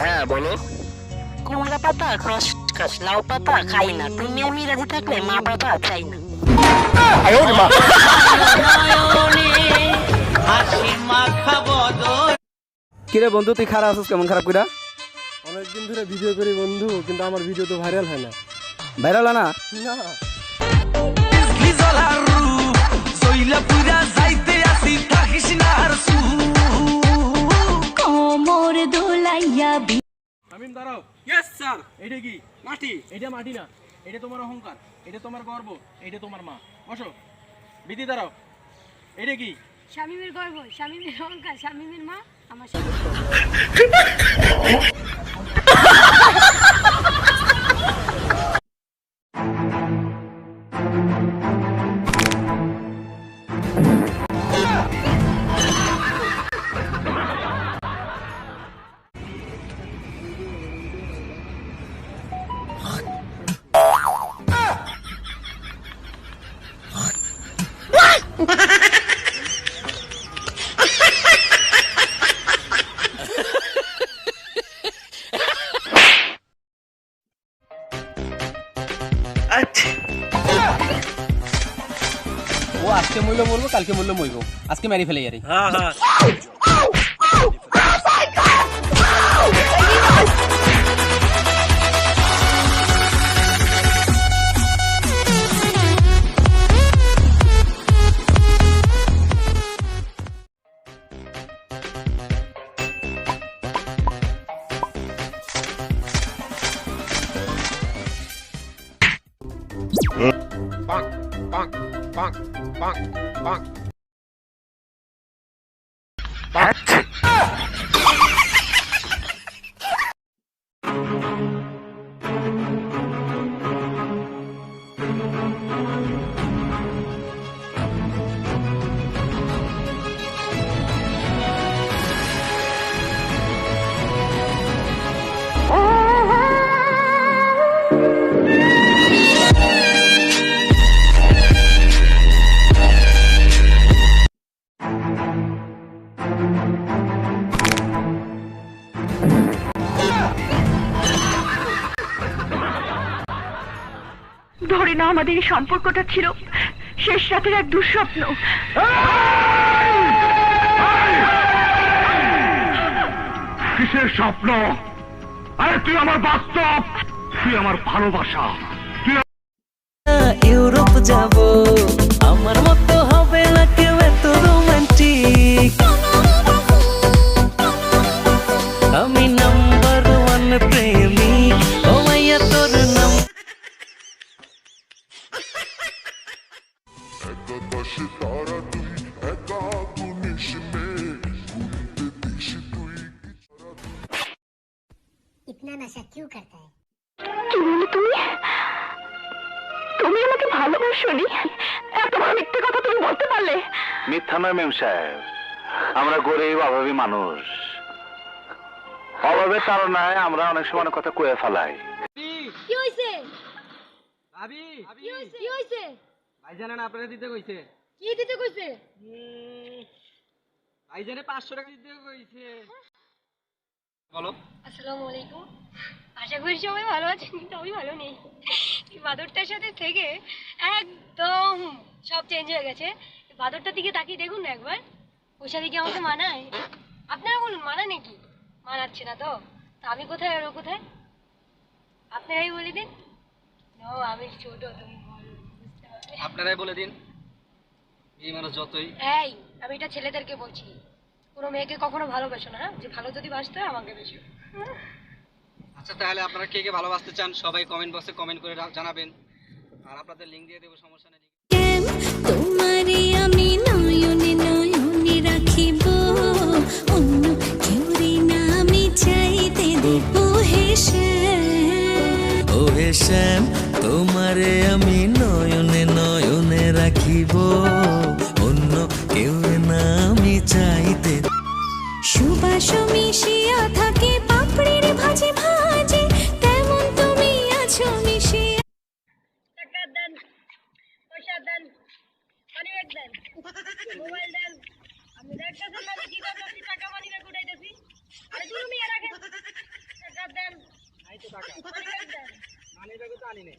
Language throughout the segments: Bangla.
হ্যাঁ বলো। কুমড়া পাতা খসখস লাউ পাতা খাই না। তুমি আমি রাজি থাকলে মা বাবা চাই না। কিরে বন্ধু তুই খারাপ আছিস কেমন খারাপ কইরা? অনেকদিন ধরে ভিডিও করি বন্ধু কিন্তু আমার ভিডিও তো ভাইরাল হয় না। ভাইরাল না? না। কোমর দোলাইয়া শামিম দাঁড়াও। ইয়েস স্যার এটা কি? মাটি। এটা মাটি না। এটা তোমার অহংকার। এটা তোমার গর্ব। এটা তোমার মা। বসো। বিধি দাঁড়াও। এটা কি? শামিমের গর্ব শামিমের অহংকার শামিমের মা আমার স্বামী। আজকে মইল মরবো কালকে মইল মইব আজকে মেরে ফেলে bonk, bonk, bonk. ধরে না আমাদের এই সম্পর্কটা ছিল শেষ রাতের এক দুঃস্বপ্ন। কিসের স্বপ্ন? আরে তুই আমার বাস্তব তুই আমার ভালোবাসা তুই ইউরোপ যাব আমার মতো इतना नशा क्यों करता है কি বলে তুমি তুমি আমাকে ভালোবাসনি এত বড় মিথ্যে কথা তুমি বলতে পারলে মিথ্যা নয় মেম সাহেব আমরা গরিব অভাবী মানুষ অভাবের তাড়নায় আমরা অনেক সময় অনেক কথা কয়ে ফেলাই কি হইছে ভাবি কি হইছে কি হইছে ভাইজানে না আপনারা দিতে কইছে কি দিতে কইছে ভাইজানে পাঁচশো টাকা দিতে কইছে বলো। আসসালামু আলাইকুম আশা করি সবাই ভালো আছেন কিন্তু আমি ভালো নেই। এই বাদরটার সাথে থেকে একদম সব চেঞ্জ হয়ে গেছে। বাদরটার দিকে তাকিয়ে দেখুন না একবার। ওর সাথে কি আমাকে মানায়? আপনারা বলুন মানায় নাকি? মানাচ্ছে না তো। তা আমি কোথায় আর ও কোথায়? আপনারাই বলে দিন। নো আমি ছোট তুমি আপনারাই বলে দিন। এই মানুষ যতই। এই আমি এটা ছেলেদেরকে বলছি। কোনো মেয়েকে কখনো ভালোবাসো না হ্যাঁ? যে ভালো যদি বাসতে হয় আমাকে বেশি। আচ্ছা তাহলে আপনারা কে কে ভালোবাসতে চান সবাই কমেন্ট বক্সে কমেন্ট করে জানাবেন। আর আপনাদের লিঙ্ক দিয়ে দেবো সমস্যা নেই। তোমারে আমি নয়নে নয়নে রাখিব অন্য কেউ না আমি চাইতে দেব হেসে ও হে শ্যাম তোমারে আমি নয়নে নয়নে রাখিব অন্য কেউ না চাইতে। সুবাস মিশিয়া থাকে পাপড়ির ভাজে ভাজে তেমন তুমি আছো মিশিয়া। টাকা দেন পয়সা দেন দেন মোবাইল দেন। আমি দেখতেছেন না কি করতেছি টাকা মানিব্যাগ উঠাইতেছি আরে তুমি রাখেন। টাকা মানি ব্যাগে তো আনি নাই।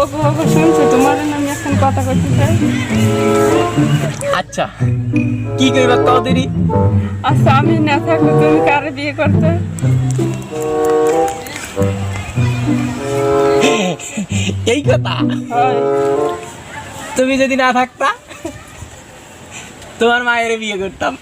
ওগো ওগো শুনছো? তোমার আমি এখন কথা চাই। আচ্ছা কি কইবা কও দেরি? আচ্ছা আমি না থাকলে তুমি কারে বিয়ে করতে? এই কথা? তুমি যদি না থাকতা তোমার মায়ের বিয়ে করতাম।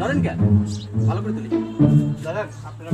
ধরেন কেন? ভালো করে তুলি। দাদা আপনারা